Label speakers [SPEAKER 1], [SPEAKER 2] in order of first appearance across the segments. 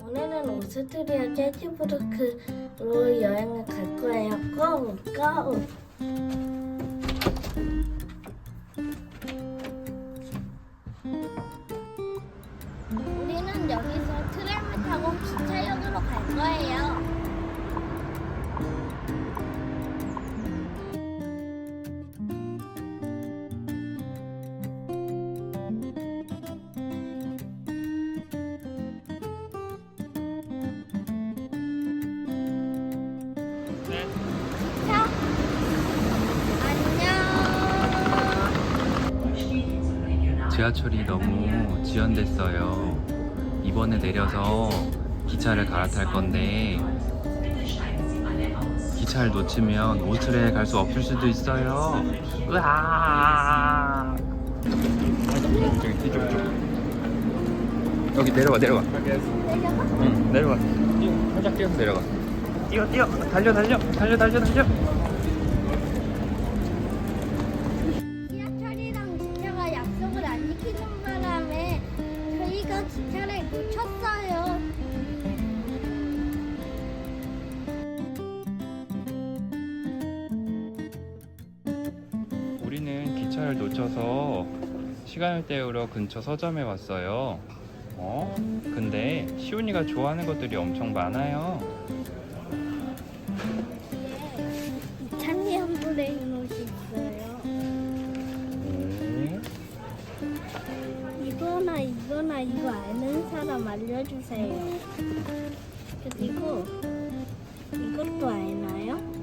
[SPEAKER 1] 오늘은 오스트리아 젤츠부르크로 여행을 갈 거예요. 고! 고! 우리는 여기서 트램을 타고 기차역으로 갈 거예요.
[SPEAKER 2] 지하철이 너무 지연됐어요. 이번에 내려서 기차를 갈아탈 건데 기차를 놓치면 오스트리아에 갈 수 없을 수도 있어요. 으아! 저기 뒤쪽 쪽. 여기 내려와 내려와. 응 내려와. 뛰어 살짝 뛰어서 내려가. 뛰어 뛰어 달려 달려 달려 달려 달려.
[SPEAKER 1] 기차를
[SPEAKER 2] 놓쳐서 시간을 때우러 근처 서점에 왔어요. 어? 근데 시온이가 좋아하는 것들이 엄청 많아요.
[SPEAKER 1] 이탈리안 브레인 옷이 있어요.
[SPEAKER 2] 오,
[SPEAKER 1] 이거나 이거나 이거 아는 사람 알려주세요. 그리고 이것도 알나요?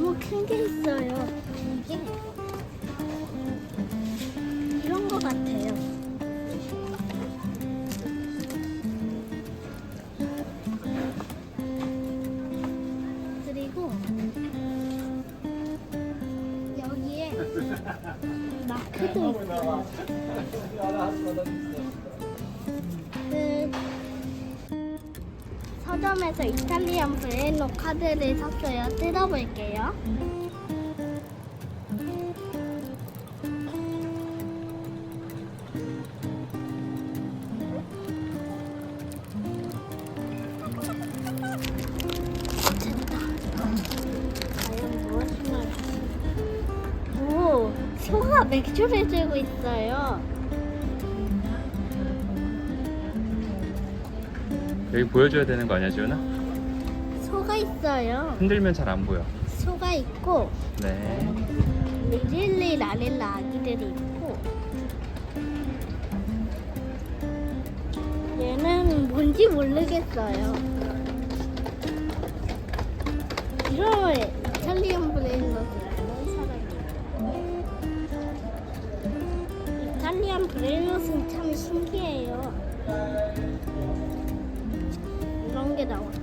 [SPEAKER 1] 너무 큰 게 있어요. 이게 이런 거 같아요. 그리고 여기에 마크도 있어요. 그 서점에서 이탈리안 브레노 카드를 샀어요. 뜯어볼게요. 소가 맥주를 들고 있어요.
[SPEAKER 2] 여기 보여줘야 되는 거 아니야, 지훈아?
[SPEAKER 1] 소가 있어요.
[SPEAKER 2] 흔들면 잘 안 보여.
[SPEAKER 1] 소가 있고
[SPEAKER 2] 네.
[SPEAKER 1] 리릴리 라릴라 아기들이 있고 얘는 뭔지 모르겠어요. 이런 이탈리안 브레인롯이라는 사람이에요. 이탈리안 브레인롯은 참 신기해요. 이런 게 나왔어.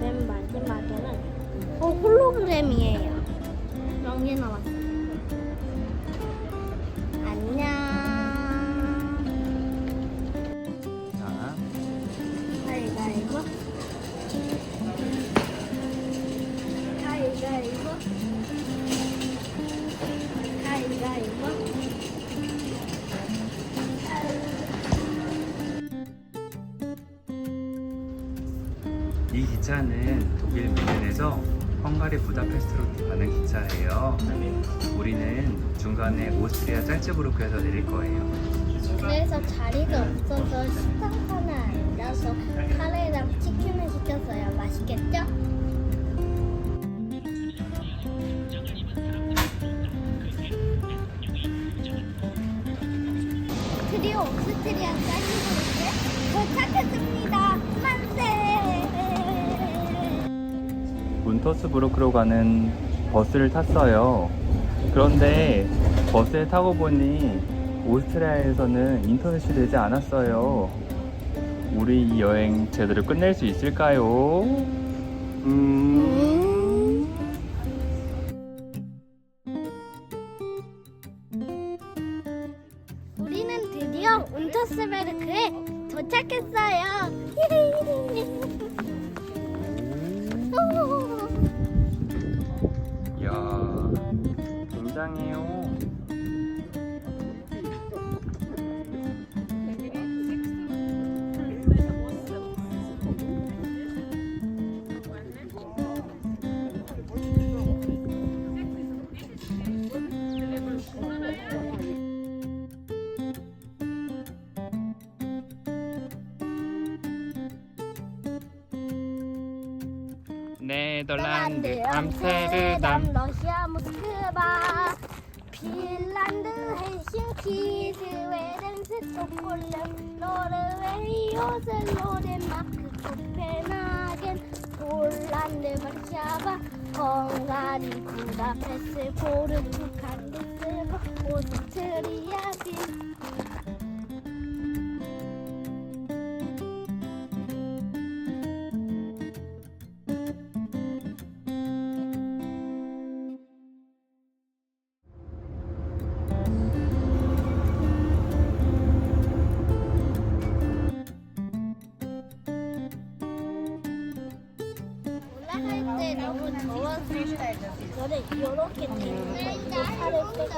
[SPEAKER 1] 맨 마지막에는 어 홀로그램이에요. 이런 게 나왔어. 안녕.
[SPEAKER 2] 자.
[SPEAKER 1] 가위가위보. 가위가위보.
[SPEAKER 2] 기차는 독일 뮌헨에서 헝가리 부다페스트로 가는 기차예요. 우리는 중간에 오스트리아 짤츠부르크에서 내릴 거예요.
[SPEAKER 1] 그래서 자리가 없어서 식당 하나 앉아서 카레랑 치킨을 시켰어요. 맛있겠죠? 드디어 오스트리아 짤츠부르크에 도착했습니다. 만세!
[SPEAKER 2] 문터스부르크로 가는 버스를 탔어요. 그런데 버스에 타고 보니 오스트리아에서는 인터넷이 되지 않았어요. 우리 이 여행 제대로 끝낼 수 있을까요? 음.
[SPEAKER 1] 우리는 드디어 운터스베르크에 도착했어요.
[SPEAKER 2] 사랑해요. 네덜란드 암스테르담
[SPEAKER 1] 러시아 모스크바 핀란드 헬싱키 스웨덴 스톡홀름 노르웨이 오슬로 덴마크 코펜하겐 폴란드 와르샤바 헝가리 부다페스트 포르투갈 루스고 오스트리아 빈 올라갈 때 너무 더워서 저는 이렇게 됐어요. 팔을 빼고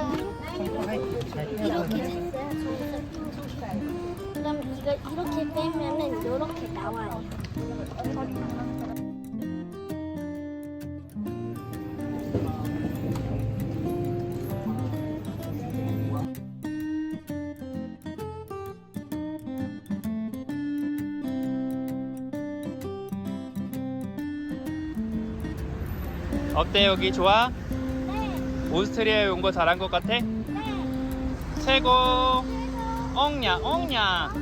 [SPEAKER 1] 이렇게 됐어요. 그럼 이걸 이렇게 빼면은 이렇게 나와요.
[SPEAKER 2] 어때 여기 좋아?
[SPEAKER 1] 네,
[SPEAKER 2] 오스트리아에 온거 잘한 것 같아?
[SPEAKER 1] 네.
[SPEAKER 2] 최고 엉냐 엉냐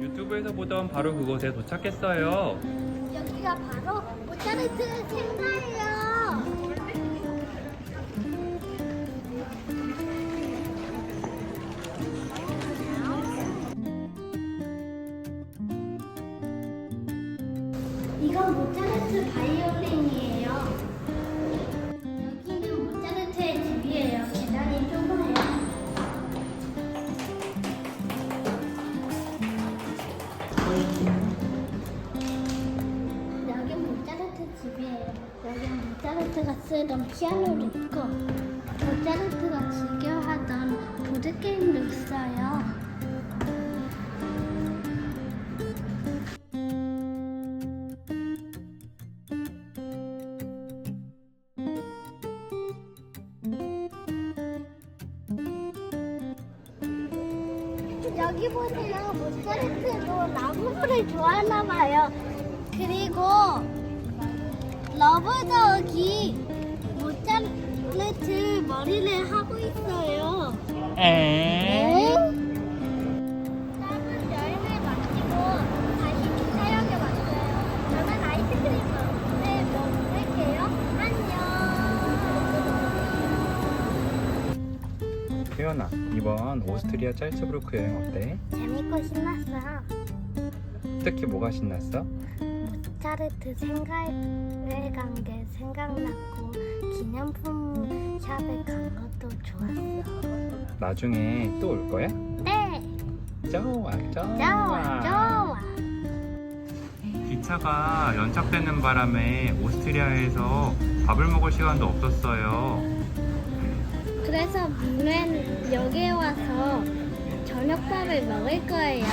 [SPEAKER 2] 유튜브에서 보던 바로 그곳에 도착했어요
[SPEAKER 1] 여기가 바로 모차르트 생가예요. 이건 모차르트 바이올린이에요. 여기는 모차르트의 집이에요. 계단이 좁아요. 여기 모차르트 집이에요. 여기 모차르트가 쓰던 피아노도 있고 모차르트가 즐겨 하던 보드 게임도 있어요. 여기 보세요. 모차르트도 나무를 좋아하나 봐요. 그리고 러브덕이 모차르트 머리를 하고 있어요.
[SPEAKER 2] 에 태연아 이번 오스트리아 짤츠부르크 여행 어때?
[SPEAKER 1] 재밌고 신났어.
[SPEAKER 2] 특히 뭐가 신났어?
[SPEAKER 1] 모차르트 생각에 간 게 생각났고 기념품 샵에 간 것도 좋았어.
[SPEAKER 2] 나중에 또 올 거야?
[SPEAKER 1] 네,
[SPEAKER 2] 좋아 좋아
[SPEAKER 1] 좋아, 좋아.
[SPEAKER 2] 기차가 연착되는 바람에 오스트리아에서 밥을 먹을 시간도 없었어요
[SPEAKER 1] 그래서 민우는 여기에 와서 저녁밥을 먹을 거예요.